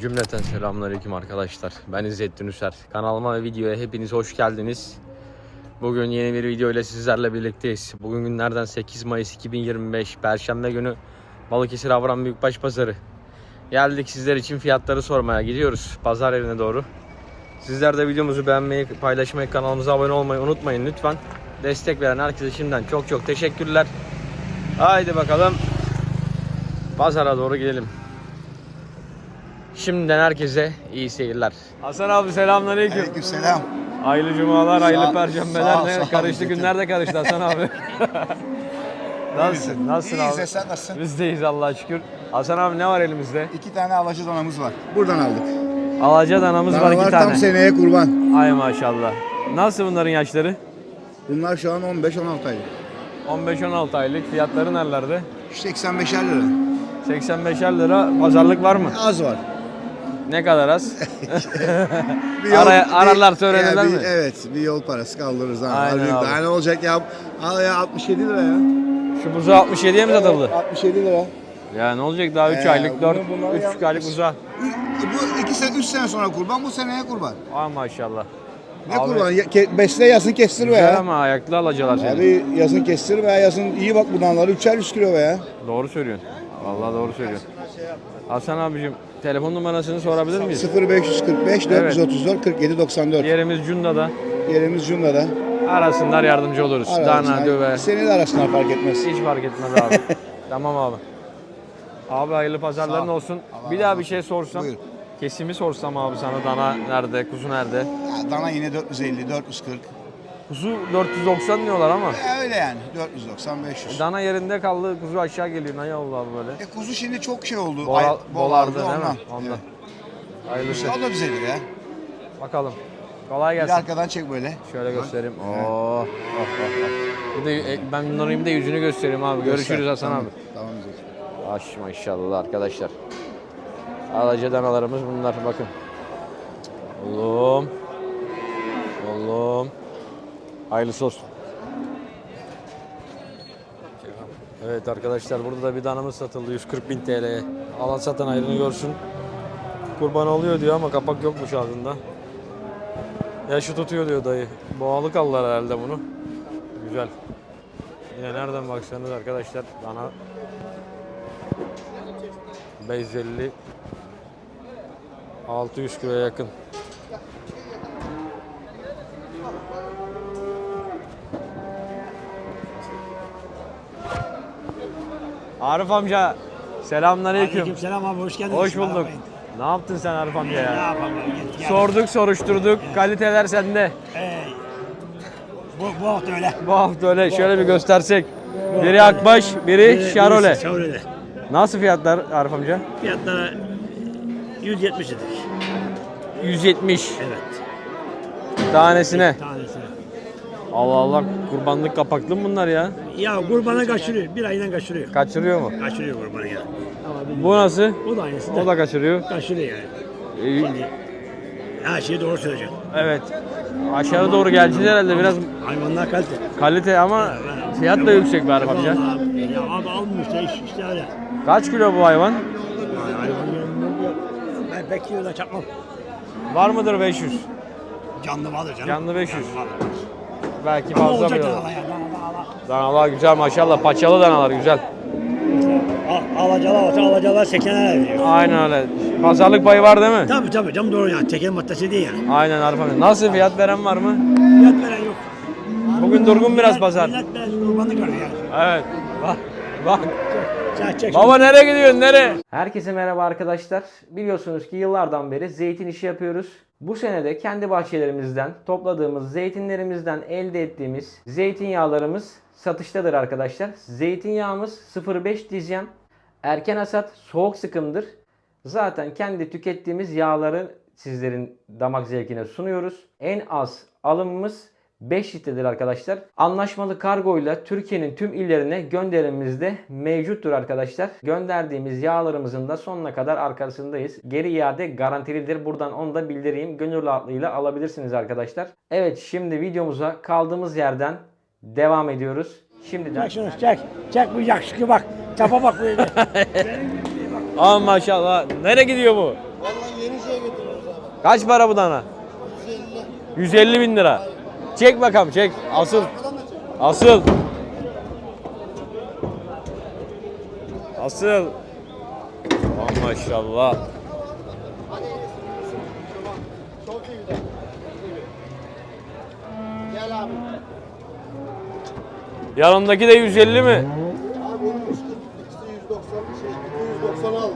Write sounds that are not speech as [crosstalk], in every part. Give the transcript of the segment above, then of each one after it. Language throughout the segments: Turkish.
Cümleten selamünaleyküm arkadaşlar. Ben İzzettin Üser. Kanalıma ve videoya hepiniz hoş geldiniz. Bugün yeni bir video ile sizlerle birlikteyiz. Bugün günlerden 8 Mayıs 2025 Perşembe günü Balıkesir Avran Büyükbaş Pazarı. Geldik sizler için fiyatları sormaya gidiyoruz pazar yerine doğru. Sizler de videomuzu beğenmeyi, paylaşmayı, kanalımıza abone olmayı unutmayın lütfen. Destek veren herkese şimdiden çok çok teşekkürler. Haydi bakalım pazara doğru gidelim. Şimdiden herkese iyi seyirler. Hasan abi selamünaleyküm. Aleykümselam. Hayırlı cumalar, hayırlı perşembeler. ne karıştı günler de karıştı Hasan abi. [laughs] nasılsın? Nasılsın İyiyiz abi? sen nasılsın? Biz deyiz Allah'a şükür. Hasan abi ne var elimizde? İki tane alaca danamız var. Buradan aldık. Alaca danamız var iki Danalar tane. tam seneye kurban. Ay maşallah. Nasıl bunların yaşları? Bunlar şu an 15-16 aylık. 15-16 aylık. Fiyatları nerelerde? 85'er lira. 85'er lira. Pazarlık var mı? Az var. Ne kadar az? [laughs] [laughs] Bir Ara- bir- ararlar söylenirler bir- mi? Evet. Bir yol parası kaldırırız. Ha. Aynen abi. Daha ne olacak ya? Al ya 67 lira ya. Şu buzu 67'ye mi satıldı? Evet, 67 lira. Ya ne olacak daha 3 Ee, aylık 4 bunu- bunları 3 aylık buza. Bu 2 sene 3 sene sonra kurban, bu seneye kurban. Ay maşallah. Ne Abi, kurban? Ya, ke- besle yazın kestir be ya. ama ayaklı alacalar seni. Abi yazın kestir be yazın iyi bak bu danaları 3'er 100 kilo be ya. Doğru söylüyorsun. Vallahi doğru söylüyorsun. Hasan abicim telefon numarasını sorabilir miyiz? 0545 Evet. 434 47 94. Yerimiz Cunda'da. Yerimiz Cunda'da. Arasınlar yardımcı oluruz. Dana, döve. Seni de arasınlar fark etmez. Hiç fark etmez abi. [laughs] tamam abi. Abi hayırlı pazarların Sağ ol. olsun. Allah bir daha bir şey sorsam. Buyur. Kesimi sorsam abi sana dana nerede, kuzu nerede? Ya, dana yine 450, 440. Kuzu 490 diyorlar ama. E, öyle yani 490, 500. Dana yerinde kaldı, kuzu aşağı geliyor. Ne oldu abi böyle? E, kuzu şimdi çok şey oldu. Bola, Ay- bolardı değil mi? ondan. Evet. Hayırlısı. İşte o da bizedir ya. Bakalım. Kolay Bir gelsin. arkadan çek böyle. Şöyle göstereyim. Oo. Oh, oh, oh. Bir de e, ben bunların bir de yüzünü göstereyim abi. Görüşürüz Göster. Hasan tamam. abi. Tamam güzel. Aş maşallah arkadaşlar. Alaca danalarımız bunlar bakın. Oğlum. Hayırlısı olsun. Evet arkadaşlar burada da bir danamız satıldı 140 bin TL'ye. Alan satan ayrını görsün. Kurban oluyor diyor ama kapak yokmuş ağzında. Yaşı tutuyor diyor dayı. Boğalık aldılar herhalde bunu. Güzel. Yine nereden baksanız arkadaşlar dana 550 600 kiloya yakın. Arif amca selamünaleyküm. Aleykümselam abi hoş geldiniz. Hoş bulduk. Ne yaptın sen Arif amca Ne ya? yapalım? Git, gel. Sorduk, soruşturduk. Kaliteler sende. Ee, bu, bu hafta öyle. Bu hafta öyle şöyle bir göstersek. Biri Akbaş, biri Şarole. Şarole. Nasıl fiyatlar Arif amca? Fiyatları 170 dedik. 170 Evet. tanesine. Tanesi. Allah Allah kurbanlık kapaklı mı bunlar ya? Ya kurbana kaçırıyor. Bir aydan kaçırıyor. Kaçırıyor mu? Kaçırıyor kurbanı ya. Ama bilmiyorum. Bu nasıl? O da aynısı. O da kaçırıyor. kaçırıyor yani. Şimdi her şeyi doğru söyleyeceğim. Evet. Aşağı doğru geleceğiz herhalde biraz Hayvanlar kalite. kalite ama fiyat da yüksek be Arif amca. Vallahi, Ya abi almış işte, iş- işte öyle. Kaç kilo bu hayvan? Yani hayvan yanında ben pek kiloda çakmam. Var mıdır 500? Canlı vardır canım. Canlı 500. vardır. Belki Ama fazla olacak danalar ya. Danalar. Danalar güzel maşallah. Paçalı danalar güzel. Al- Alacalar olsa alacalar 80'er veriyor. Aynen öyle. Pazarlık payı var değil mi? Tabii tabii canım doğru yani. Tekel maddesi değil yani. Aynen Arif amca. Nasıl fiyat veren var mı? Fiyat veren yok. Bugün durgun biraz pazar. Millet biraz kurbanlık arıyor yani. Evet. Bak. Bak. Çek çek. Baba nereye gidiyorsun nereye? Herkese merhaba arkadaşlar. Biliyorsunuz ki yıllardan beri zeytin işi yapıyoruz. Bu sene de kendi bahçelerimizden topladığımız zeytinlerimizden elde ettiğimiz zeytinyağlarımız satıştadır arkadaşlar. Zeytinyağımız 0.5 diyeceğim. Erken hasat soğuk sıkımdır. Zaten kendi tükettiğimiz yağları sizlerin damak zevkine sunuyoruz. En az alımımız 5 litredir arkadaşlar. Anlaşmalı kargoyla Türkiye'nin tüm illerine gönderimimiz de mevcuttur arkadaşlar. Gönderdiğimiz yağlarımızın da sonuna kadar arkasındayız. Geri iade garantilidir. Buradan onu da bildireyim. Gönül rahatlığıyla alabilirsiniz arkadaşlar. Evet şimdi videomuza kaldığımız yerden devam ediyoruz. Şimdiden Çek şunu çek. Çek bu yakışıklı bak. Çapa bak böyle. [laughs] Aa maşallah. Nereye gidiyor bu? Vallahi Yenişehir'e getiriyoruz abi. Kaç para bu dana? 150. 150 bin lira. Çek bakalım çek. Asıl. Asıl. Asıl. Aman maşallah. Çok. Yanındaki de 150 mi? Abi ikisi 190 şey 290 aldım.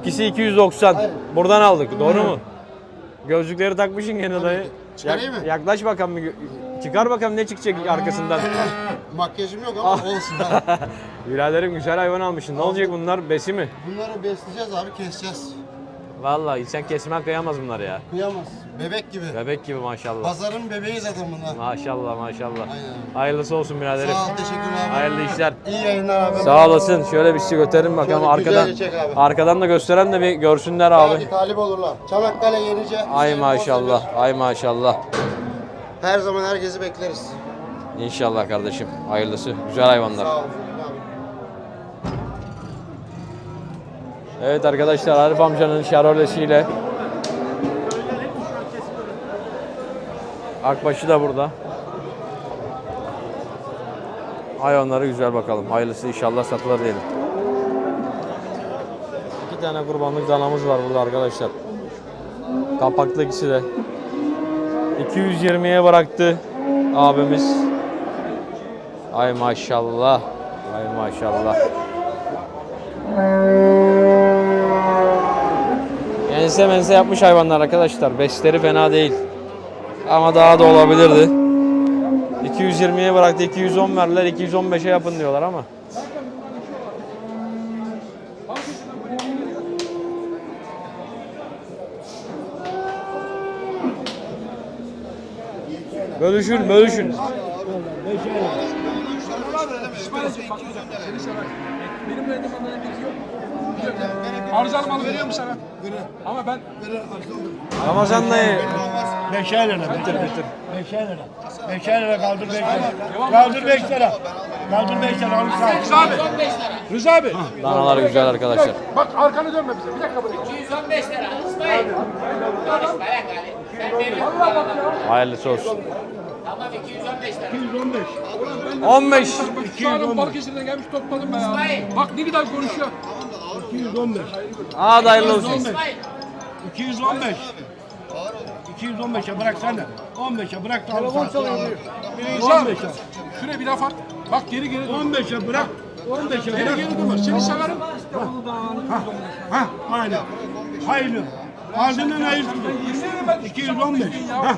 İkisi 290. Aynen. Buradan aldık. Doğru mu? Gözlükleri takmışsın gene dayı. Çıkarayım mı? Yaklaş bakalım. bir Çıkar bakalım ne çıkacak arkasından. [laughs] Makyajım yok ama olsun abi. [laughs] Biraderim güzel hayvan almışsın. Ne olacak bunlar? Besi mi? Bunları besleyeceğiz abi keseceğiz. Vallahi insan kesmeye kıyamaz bunlar ya. Kıyamaz. Bebek gibi. Bebek gibi maşallah. Pazarın bebeği zaten bunlar. Maşallah maşallah. Aynen. Hayırlısı olsun biraderim. Sağ ol teşekkürler abi. Hayırlı işler. İyi yayınlar abi. Sağ olasın. Şöyle bir şey gösterelim bakalım Şöyle arkadan. güzelce çek abi. Arkadan da gösteren de bir görsünler Abi. abi. talip olurlar. Çanakkale Yenice. Ay Hüseyin maşallah. Ay maşallah. Her zaman herkesi bekleriz. İnşallah kardeşim. Hayırlısı. Güzel hayvanlar. Sağ ol. Evet arkadaşlar Arif amcanın şarolesiyle Akbaşı da burada. Hayvanları güzel bakalım. Hayırlısı inşallah satılır diyelim. İki tane kurbanlık danamız var burada arkadaşlar. Kapaklı ikisi de. 220'ye bıraktı abimiz. Ay maşallah. Ay maşallah. Ense mense yapmış hayvanlar arkadaşlar. Besleri fena değil. Ama daha da olabilirdi. 220'ye bıraktı. 210 verdiler. 215'e yapın diyorlar ama. Bölüşün, bölüşün. Benim verdiğim bana bir yok. Arızalı malı veriyorum sana. Ama ben Ramazan dayı. Beşer lira. Bitir bitir. Beşer lira. Beşer lira kaldır beş lira. Kaldır beş lira. Kaldır beş lira. Rıza abi. Rıza abi. Danalar güzel arkadaşlar. Bak arkanı dönme bize. Bir dakika buraya. 215 lira. İsmail. Konuşma lan gari. Hayırlısı olsun. Tamam 215 lira. 15. Şu an Balıkesir'den gelmiş topladım ben ya. Bak ne kadar konuşuyor. 215. Aa da hayırlı olsun. İsmail. 215. 215'e bırak sen de. 15'e bırak da sağ. Ulan 15'e. şuraya bir laf at. Bak geri geri dön. 15'e bırak. 15'e Geri bırak. geri dönme. Seni severim. Ha, aynen. Hayırlı. İzlerim ben. 215. Ha.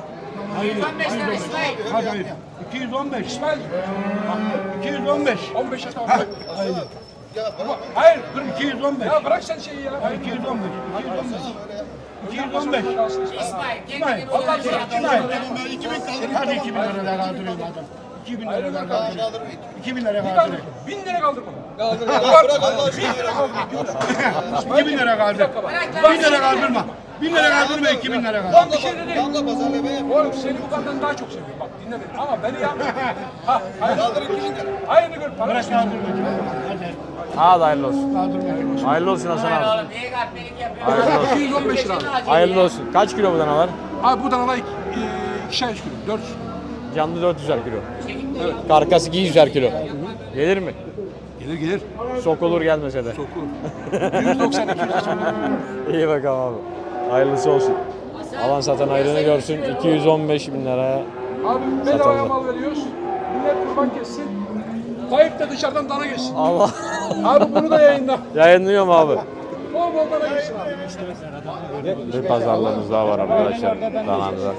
Hayırlı. 215 lira İsmail. Hadi hayır. 215. İsmail. 215. 15'e tamam. Ha. Hayırlı. Hayır. Dur. 215. Ya bırak sen şeyi ya. 215. 215. 215. İsmail kendini olan şey yapma. Hadi 2000 lira daha kaldırıyorum adam. 2000 lira daha kaldırıyorum. 2000 lira kaldırıyorum. Bin lira kaldır bana. Kaldır. Bırak Allah lira kaldır. 2000 lira kaldır. 1000 lira kaldırma. 1000 lira kaldırma 2000 lira kaldır. Lan bir şey de değil. Oğlum seni bu kadından daha çok seviyorum. Bak dinle beni. Ama beni yapma. [laughs] Ha, hayır. Hayır gör. Para Bırak kaldırma. Hadi Aa da hayırlı olsun. Hayırlı olsun Hasan abi. Niye yapıyorsun? Hayırlı olsun. 215 lira. Hayırlı olsun. Kaç kilo bu danalar? Abi bu danalar iki, e, ikişer üç kilo. Dört. Canlı 400'er kilo. Karkası 200'er kilo. Gelir mi? Gelir gelir. Sokulur gelmese de. 192 lira sonra. İyi bakalım abi. Hayırlısı olsun. Alan satan ayrını görsün. 215 bin liraya. Abi bedavaya mal veriyoruz. Millet kurban kessin. Tayyip de dışarıdan dana geçsin. Allah. Abi bunu da yayınla. Yayınlıyorum abi. Abi. Bir pazarlığımız daha var arkadaşlar. Dananda.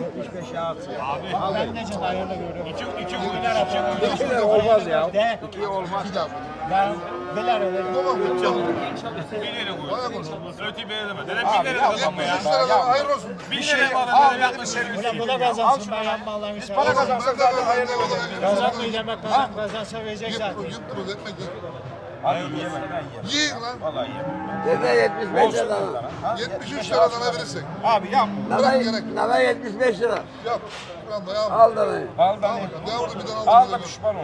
Olmaz ya. Buna kazansın ben yapma Allah'ın işi. Para kazansak zaten hayırlı olur. Kazanmayı demek kazan kazansa verecek zaten. Yiyin lan. Vallahi Dede 75 lira. 73 liradan verirsin. Abi yap. Bırak gerek yok. Nana 75 lira. Yap. Şu anda yap. Al danayı. Al Al da. bakalım. Devamlı bir tane Al aldım. da pişman ol.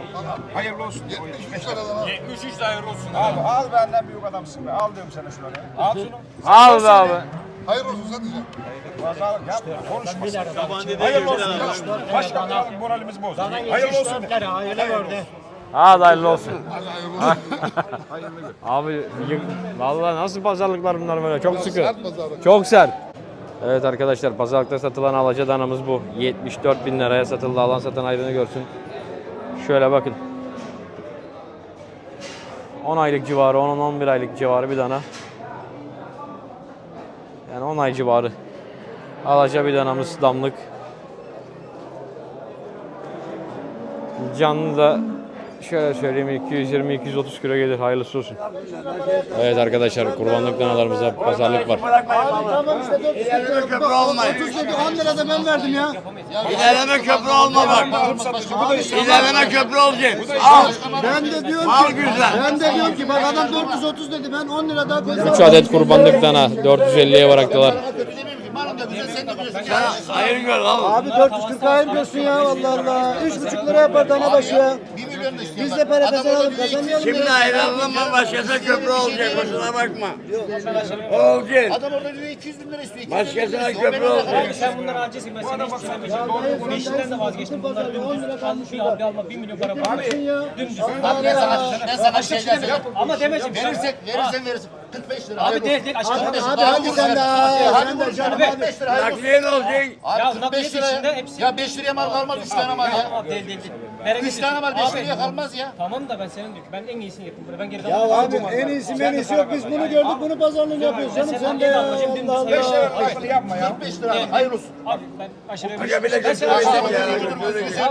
Hayırlı olsun. 73 liradan al. 73 de hayırlı olsun. Abi al benden büyük adamsın be. Al diyorum sana şunları. Al şunu. Al be abi. Hayır olsun satacağım. Hayırlı olsun. Başka moralimiz bozdu. Hayırlı olsun. Hayırlı gördü. Hadi hayırlı olsun. Abi y- vallahi nasıl pazarlıklar bunlar böyle çok sıkı. Sert pazarlık. Çok sert. Evet arkadaşlar pazarlıkta satılan alaca danamız bu. 74 bin liraya satıldı. Alan satan ayrını görsün. Şöyle bakın. 10 aylık civarı, 10-11 aylık civarı bir dana. Yani 10 ay civarı. Alaca bir danamız damlık. Canlı da şöyle söyleyeyim 220-230 kilo gelir. Hayırlısı olsun. Evet arkadaşlar kurbanlık danalarımıza pazarlık var. Tamam işte 400 lira köprü olmayın. 30 dedi 10 lira da ben verdim ya. İlerleme köprü olma bak. İlerleme köprü olacak. Al. Ben de diyorum Al ki, güzel. ben de diyorum ki bak adam 430 dedi ben 10 lira daha koysam. 3 adet kurbanlık dana 450'ye bıraktılar. Sen hayır gör al. Abi 440 hayır diyorsun ya Allah Allah. 3,5 lira yapar tane başı ya. 1 milyon da istiyor. Biz de para kazanalım kazanmayalım Şimdi ya. ayrılalım başkasına köprü olacak. Boşuna bakma. Olacak. Adam orada diyor 200 bin lira istiyor. Başkasına köprü olacak. Sen bunları alacaksın ben sana hiç söylemeyeceğim. Beşinden de vazgeçtim. Bunlar dümdüz. Almış bir abi alma 1 milyon para var. Dümdüz. Abi ben sana, ben sana şey dersen. Ama demeyeceğim. Verirsen, verirsen verirsin. 45 lira. Abi değil değil aşağı. Hadi hadi, hadi sen de ha, sen de canım hadi. 45 lira. Nakliye ne olacak? Ya Abi nakliye 45 lira. içinde hepsi- Ya 5 liraya mal kalmaz 3 tane mal ya. Abi değil değil değil. Bereket 3 tane 5 Abi, liraya kalmaz ya. Tamam da ben senin diyorum. Ben en iyisini yaptım burada. Ben geriden Ya abi en iyisi en iyisi yok biz bunu gördük bunu pazarlığını yapıyoruz canım sen de ya. Allah Allah. 5 lira kayıtlı yapma ya. 45 lira. Hayır olsun. Abi ben aşırı bir de köprü olacak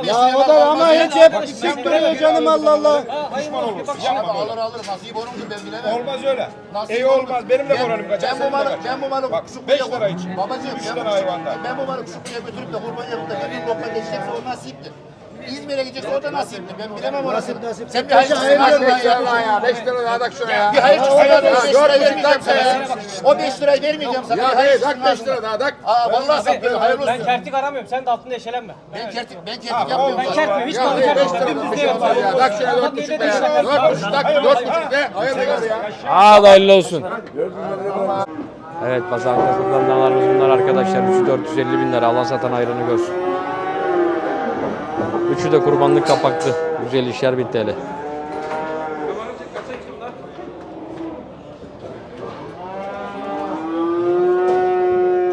ya. O da ama hiç hep hep duruyor canım Allah Allah. Hayır olur. Bir bak Ya alır alır nasip onun gibi ben bilemem. Olmaz öyle. İyi olmaz. Benim de Ben- moralim kaçar. Ben bu malı, ben bu malı beş buraya- lira için. Babacığım Üç ben, ben bu malı küçük buraya götürüp de kurban yanında her bir lokma geçecekse o nasiptir. İzmir'e gidecekse o da nasiptir. Ben bilemem orasını. nasip. Sen bir hayır hayır hayır hayır ya. ya. 5 lira daha bak şuna ya. Bir hayır çıksa ya 5 lira vermeyeceğim sana ya. O 5 lirayı vermeyeceğim sana. Ya hayır tak 5 lira daha tak. Aa vallahi satmıyorum hayırlı Ben olsun. kertik aramıyorum. Sen de altında eşelenme. Ben kertik ben kertik yapmıyorum. Ben kertmiyorum. Hiç malı Ya 5 kertmiyorum. lira de şey ya. Tak şuna 4,5 de ya. 4,5 tak 4,5 de. Hayırlı ya. Hadi hayırlı olsun. Evet satılan danalarımız bunlar arkadaşlar. Üçü 450 bin lira. Alan satan ayrını görsün. Üçü de kurbanlık kapaklı. 150'şer bin TL.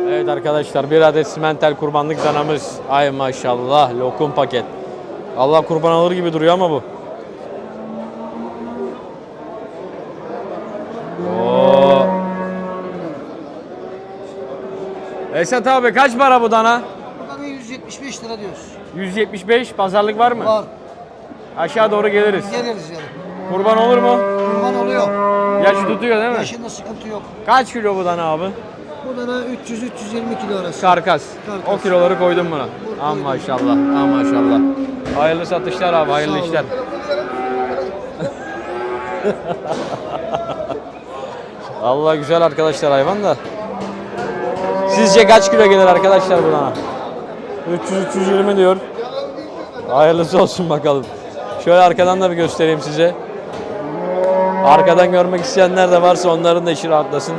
Evet arkadaşlar bir adet simentel kurbanlık danamız. Ay maşallah lokum paket. Allah kurban alır gibi duruyor ama bu. Oo. Esat abi kaç para bu dana? Bana 175 lira diyoruz. 175 pazarlık var mı? Var. Aşağı doğru geliriz. Geliriz yani. Kurban olur mu? Kurban oluyor. Yaş tutuyor değil mi? Yaşında sıkıntı yok. Kaç kilo bu dana abi? Bu da 300-320 kilo arası. Karkas. Karkas. O kiloları koydum buna. Am maşallah. Am maşallah. Hayırlı satışlar abi, hayırlı Sağ olun. işler. [laughs] Allah güzel arkadaşlar hayvan da. Sizce kaç kilo gelir arkadaşlar bu dana? 300-320 diyor. Hayırlısı olsun bakalım. Şöyle arkadan da bir göstereyim size. Arkadan görmek isteyenler de varsa onların da işi rahatlasın.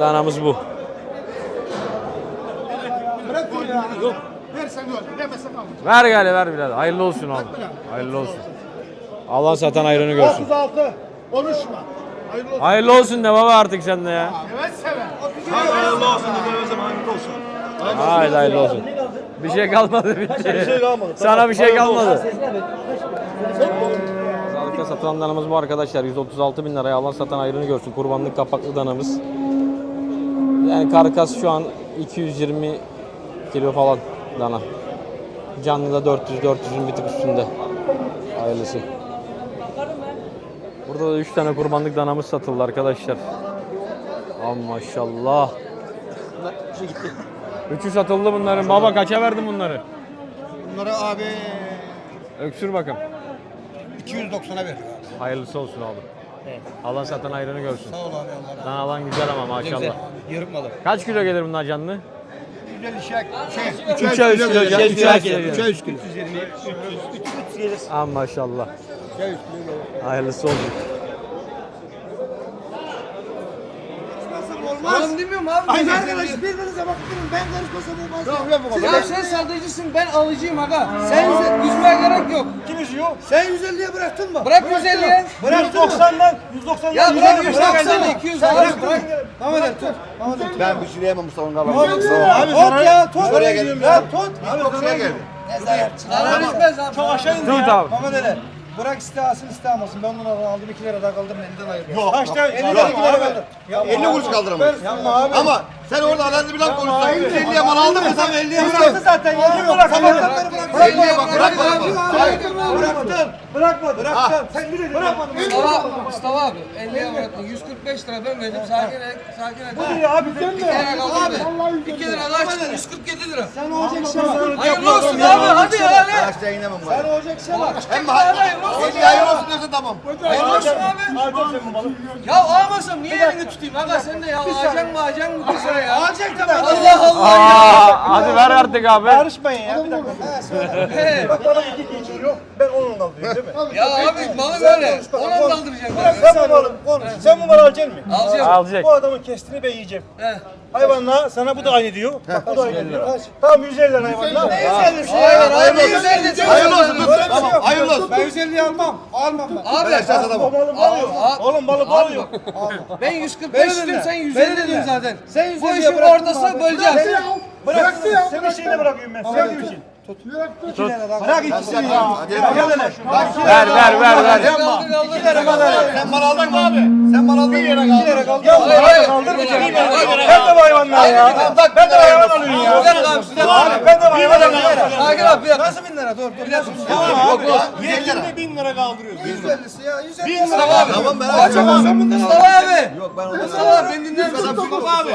Danamız bu. Ver gari ver birader. Hayırlı olsun abi. Hayırlı olsun. Allah satan ayrını görsün. 36. Konuşma. Hayırlı olsun. Hayırlı olsun de baba artık sen de ya. Evet sever. Hayırlı olsun da o zaman hayırlı olsun. Haydi hayırlı olsun. Bir şey kalmadı bitti. Sana bir şey kalmadı. Pazarlıkta satılanlarımız bu arkadaşlar. 136 bin liraya alan satan ayrını görsün. Kurbanlık kapaklı danamız. Yani karkas şu an 220 kilo falan dana. Canlı da 400-400'ün bir tık üstünde. Hayırlısı. Burada da 3 tane kurbanlık danamız satıldı arkadaşlar. Am maşallah. Üçü satıldı bunların. Baba kaça verdin bunları? Bunları abi Öksür bakın. 290'a verdik abi. Hayırlısı olsun abi. Alan satan ayrını görsün. Sağ ol abi Allah Lan alan güzel ama maşallah. Yarım malı. Kaç kilo gelir bunlar canlı? 150 şey, şey 3'e 3 kilo. 3'e 3 kilo. 3'e 3 kilo. Am maşallah. Hayırlısı olsun. Karışmıyorum abi. Ay Ben- arkadaş birbirinize bakın ben karışmasam olmaz. Ya sen satıcısın ben alıcıyım aga. Sen yüzmeye gerek yok. Kim üzüyor? Sen 150'ye bıraktın mı? Bırak 150'ye. Bırak 90'dan 190'dan Ya bırak 150 190 200 al. Bırak. Tamam hadi tut. Ben bir şey diyemem Mustafa'nın Abi kavramı. sana ya tut. Oraya geldim Ya tut. Çok şuraya geldi. Zarar etmez abi. çok aşağı indi ya. abi. Bırak istemesin istemesin. Ben bunlardan aldım 2 lira daha kaldırın elinden ayırdım. Yok. Elli Yok lira iki lira abi. kaldır. 50 kuruş kaldıramayız. Yapma abi. Ama sen orada alanlı bir laf konuşsan 150'ye mal aldın mı sen 50'ye Bıraktı bırak. zaten. Yedi bırak. Sabahtan beri bırak. Elliye bak, bırak bırak, abi. Bıraktın. Bırakma. Bıraktın. Sen bir de bırakmadın. Mustafa, Mustafa abi 50'ye bıraktın. 145 lira ben verdim. Sakin et. Sakin et. Bu ne abi? Sen 2 lira kaldı abi. 2 lira daha çıktı. 147 lira. Sen olacak şey var. Hayırlı olsun abi. Hadi ya. Aşağı inemem Sen var. olacak şey var. Hem hayırlı olsun diyorsa tamam. Hayırlı olsun abi. Sen. Ya almasam niye elini tutayım? Aga sen de ya alacaksın mı alacaksın mı ya? Alacak tabii. Allah Allah ya. Aa, hadi ver artık abi. Karışmayın ya bir dakika. He. Bak bana iki geçiyor. Ben kaldırayım değil mi? Ya abi malı böyle. Ona mı daldıracaksın? Sen bu malı konuş. Sen bu malı alacaksın mı? Alacağım. Alacak. Bu adamın kestiğini ben yiyeceğim. He. Hayvanla sana bu da aynı diyor. Bak bu da aynı diyor. Tamam 150 lira hayvanla. Hayır abi 150 Hayırlı olsun dur. Tamam hayırlı olsun. Ben 150'yi almam. Almam ben. Abi Aşağı satamam. O malı bağlıyor. Al, al. Oğlum malı Abi bağlıyor. bak, Ben 145 dedim sen 150 dedin zaten. Sen Bu 150'ye işin bıraktın ortasına abi. böleceğiz. Bırak. Senin şeyine bırakıyorum ben. Sevdiğim için. Bırak ikisini ya. Ver ver ver ver. Sen mal aldın mı abi? Sen mal aldın mı? 1 lira kaldı. Ya Hayır, hayır. kaldırmayacağım. Bir lira kaldır. Ben de bu hayvanlar ya. Ben de hayvan alıyorum ya. Bir dakika abi, bir Abi ben hayvan alıyorum. Sakin bir dakika. Nasıl bin lira? Dur dur. Bir dakika. Yok yok. 150 lira. 150 bin lira kaldırıyoruz. 150'si ya. 150. Bin lira. Abi. Tamam ben alacağım. Mustafa abi. Yok ben onu Mustafa abi beni dinler misin? abi.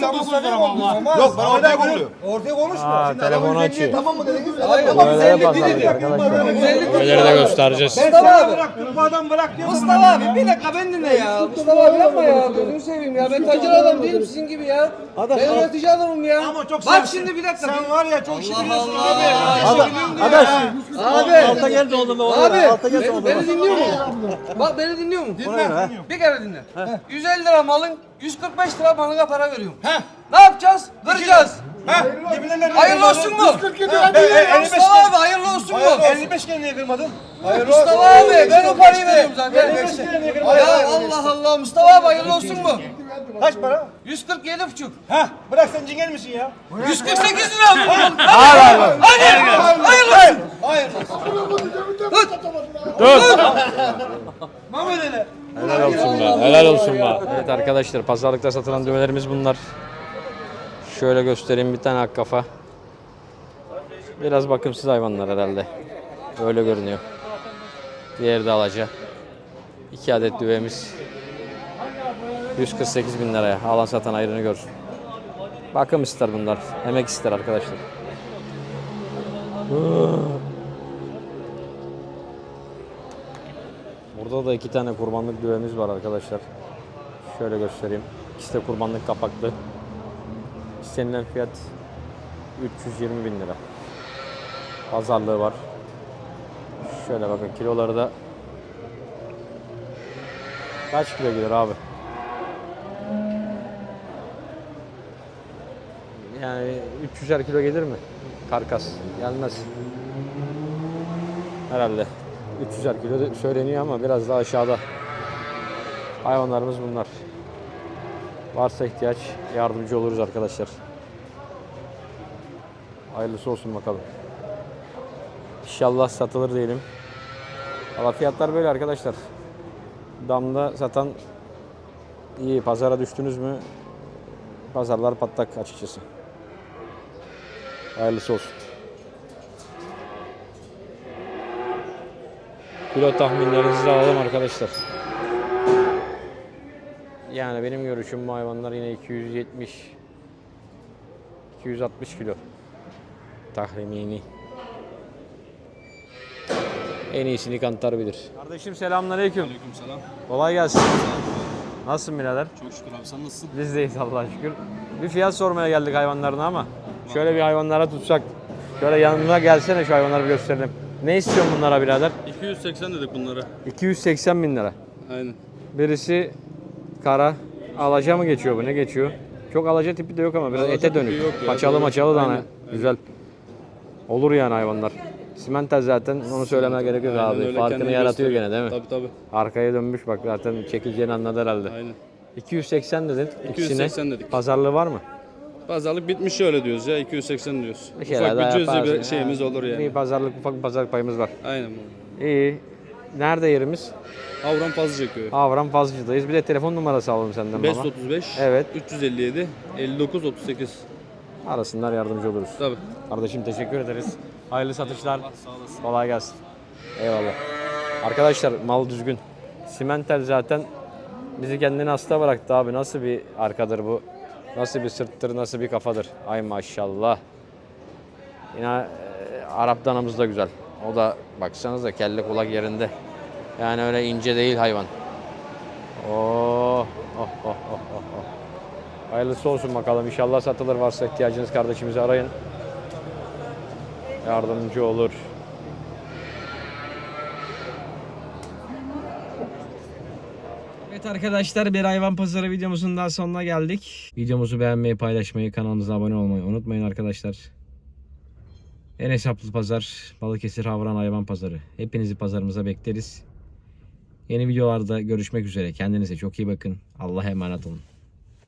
Sen bu sefer ama. Yok ben ortaya koyuyorum. Ortaya konuşma. Telefonu açıyor. Tamam mı dediniz? Böyle 150 pazarlık dedi. arkadaşlar. 150 Böyleleri de göstereceğiz. Mustafa abi. Bu adam bırak diyor. Mustafa abi bir dakika ben dinle ya. Mustafa abi yapma ya. Gözünü seveyim ya. Ben tacir adam değilim sizin gibi ya. Ben üretici adamım ya. Ama çok Bak sen- şimdi bir dakika. Sen var ya çok Allah biliyorsun Allah. abi. Adaş. Abi. Alta geldi oğlum. Abi Alta geldi beni, oğlum. beni dinliyor mu? Bak beni dinliyor mu? Dinle. Bir kere dinle. 150 lira malın 145 lira bana para veriyorum. Ne yapacağız? Kıracağız. Hayırlı olsun mu? Mustafa abi hayırlı olsun mu? 55 kere niye kırmadın? Mustafa abi ben o parayı veriyorum zaten. 55 kere niye kırmadın? Ya Allah Allah Mustafa abi hayırlı olsun mu? Kaç para? 147 buçuk. Heh bırak sen cingel misin ya? 148 lira mı? Al abi. Hadi. Hayırlı olsun. Helal olsun be. Helal olsun be. Evet arkadaşlar pazarlıkta satılan düvelerimiz bunlar. Şöyle göstereyim bir tane ak kafa. Biraz bakımsız hayvanlar herhalde. Öyle görünüyor. Diğeri de alaca. İki adet düvemiz. 148 bin liraya. Alan satan ayrını görsün. Bakım ister bunlar. Emek ister arkadaşlar. Burada da iki tane kurbanlık düvemiz var arkadaşlar. Şöyle göstereyim. İkisi de kurbanlık kapaklı. İstenilen fiyat 320 bin lira. Pazarlığı var. Şöyle bakın kiloları da kaç kilo gelir abi? Yani 300'er kilo gelir mi? Karkas. Gelmez. Herhalde. 300'er kilo söyleniyor ama biraz daha aşağıda. Hayvanlarımız bunlar. Varsa ihtiyaç yardımcı oluruz arkadaşlar. Hayırlısı olsun bakalım. İnşallah satılır diyelim. Valla fiyatlar böyle arkadaşlar. Damda satan iyi. Pazara düştünüz mü pazarlar patlak açıkçası. Hayırlısı olsun. Kilo tahminlerinizi de alalım arkadaşlar. Yani benim görüşüm bu hayvanlar yine 270 260 kilo tahmini. En iyisini kantar bilir. Kardeşim selamünaleyküm. Selam. Kolay gelsin. Nasılsın birader? Çok şükür abi sen nasılsın? Biz deyiz Allah'a şükür. Bir fiyat sormaya geldik hayvanlarına ama şöyle bir hayvanlara tutsak. Şöyle yanına gelsene şu hayvanları bir gösterelim. Ne istiyorsun bunlara birader? 280 dedik bunlara. 280 bin lira. Aynen. Birisi kara. Alaca mı geçiyor bu? Ne geçiyor? Çok alaca tipi de yok ama biraz Alaca ete tipi dönük. yok ya, Paçalı doğru. maçalı da hani. Aynen, Güzel. Olur yani hayvanlar. Simental zaten onu söylemeye gerek yok Aynen abi. öyle, Farkını kendini yaratıyor gösteriyor. gene değil mi? Tabii tabii. Arkaya dönmüş bak zaten çekileceğini anladı herhalde. Aynen. 280 dedin ikisine. 280 dedik. Pazarlığı var mı? Pazarlık bitmiş öyle diyoruz ya 280 diyoruz. Bir şeyler Ufak daha bir cüzi yaparsın. bir şeyimiz Ha, olur yani. Bir pazarlık ufak bir pazarlık payımız var. Aynen. İyi. Nerede yerimiz? Avran Fazlıca köyü. Avram Fazlıcı'dayız. Bir de telefon numarası alalım senden baba. 535 Evet. 357 59 38. Arasınlar yardımcı oluruz. Tabii. Kardeşim teşekkür ederiz. Hayırlı satışlar. Kolay gelsin. Eyvallah. Arkadaşlar mal düzgün. Simentel zaten bizi kendine hasta bıraktı abi. Nasıl bir arkadır bu? Nasıl bir sırttır, nasıl bir kafadır? Ay maşallah. Yine e, Arap danamız da güzel. O da baksanıza kelle kulak yerinde. Yani öyle ince değil hayvan. Oh, oh, oh, oh, oh, oh. Hayırlısı olsun bakalım. İnşallah satılır varsa ihtiyacınız kardeşimizi arayın. Yardımcı olur. Evet arkadaşlar bir hayvan pazarı videomuzun daha sonuna geldik. Videomuzu beğenmeyi, paylaşmayı, kanalımıza abone olmayı unutmayın arkadaşlar. En hesaplı pazar Balıkesir Havran Hayvan Pazarı. Hepinizi pazarımıza bekleriz. Yeni videolarda görüşmek üzere. Kendinize çok iyi bakın. Allah'a emanet olun.